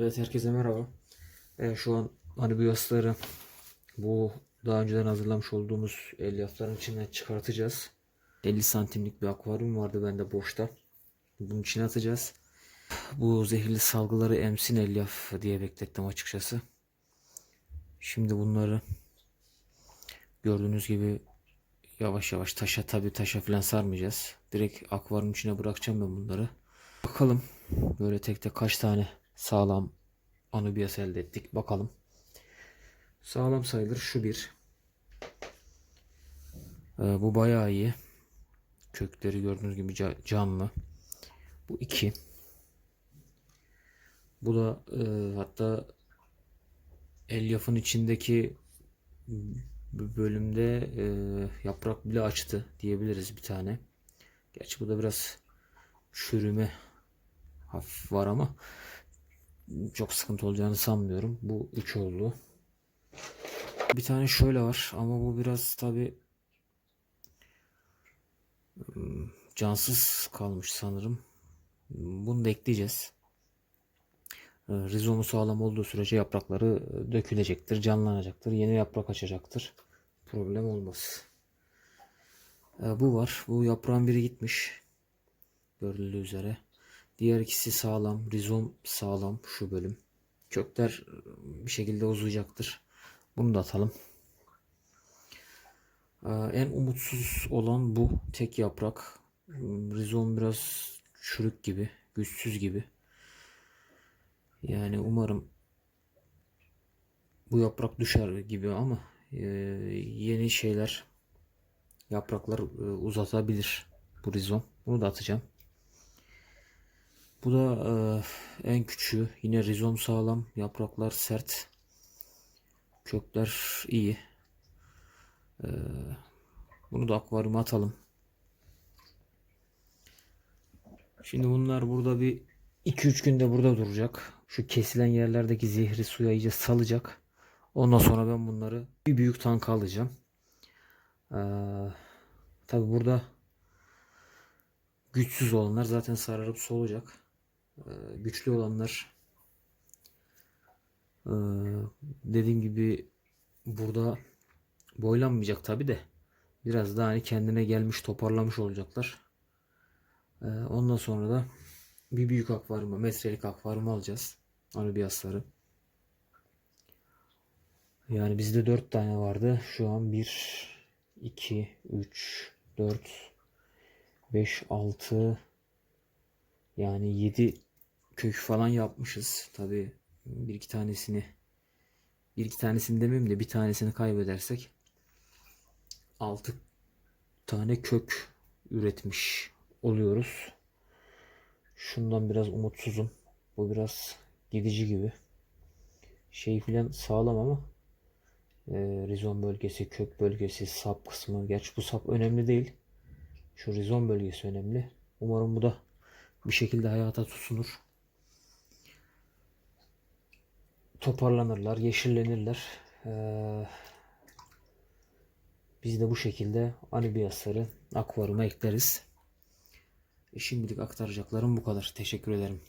Evet herkese merhaba. Ee, şu an anibiyosları bu daha önceden hazırlamış olduğumuz elyafların içinden çıkartacağız. 50 santimlik bir akvaryum vardı bende boşta. Bunun içine atacağız. Bu zehirli salgıları emsin elyaf diye beklettim açıkçası. Şimdi bunları gördüğünüz gibi yavaş yavaş taşa tabi taşa falan sarmayacağız. Direkt akvaryum içine bırakacağım ben bunları. Bakalım böyle tek tek kaç tane sağlam anubiyas elde ettik. Bakalım. Sağlam sayılır şu bir. Ee, bu bayağı iyi. Kökleri gördüğünüz gibi ca- canlı. Bu iki. Bu da e, hatta elyafın içindeki bölümde e, yaprak bile açtı diyebiliriz bir tane. Gerçi bu da biraz çürüme hafif var ama çok sıkıntı olacağını sanmıyorum. Bu 3 oldu. Bir tane şöyle var ama bu biraz tabi cansız kalmış sanırım. Bunu da ekleyeceğiz. Ee, Rizomu sağlam olduğu sürece yaprakları dökülecektir, canlanacaktır, yeni yaprak açacaktır. Problem olmaz. Ee, Bu var. Bu yaprağın biri gitmiş. Görüldüğü üzere. Diğer ikisi sağlam. Rizom sağlam şu bölüm. Kökler bir şekilde uzayacaktır. Bunu da atalım. Ee, En umutsuz olan bu tek yaprak. Hmm, Rizom biraz çürük gibi, güçsüz gibi. Yani umarım bu yaprak düşer gibi ama e, yeni şeyler yapraklar e, uzatabilir bu rizom. Bunu da atacağım. Bu da e, en küçüğü. Yine rizom sağlam. Yapraklar sert. Kökler iyi. E, bunu da akvaryuma atalım. Şimdi bunlar burada bir 2-3 günde burada duracak. Şu kesilen yerlerdeki zehri suya iyice salacak. Ondan sonra ben bunları bir büyük tanka alacağım. Ee, tabi burada güçsüz olanlar zaten sararıp solacak. Ee, güçlü olanlar ee, dediğim gibi burada boylanmayacak tabi de biraz daha hani kendine gelmiş toparlamış olacaklar. Ee, ondan sonra da bir büyük akvaryuma metrelik akvaryum alacağız. Anubiyasları. Yani bizde 4 tane vardı. Şu an 1 2 3 4 5 6 yani 7 kök falan yapmışız. Tabi bir iki tanesini bir iki tanesini demeyeyim de bir tanesini kaybedersek 6 tane kök üretmiş oluyoruz. Şundan biraz umutsuzum. Bu biraz gidici gibi. Şey filan sağlam ama e, rizom bölgesi, kök bölgesi, sap kısmı. Gerçi bu sap önemli değil. Şu rizom bölgesi önemli. Umarım bu da bir şekilde hayata tutunur. Toparlanırlar, yeşillenirler. Ee, biz de bu şekilde anibiyasları akvaryuma ekleriz. Şimdilik aktaracaklarım bu kadar. Teşekkür ederim.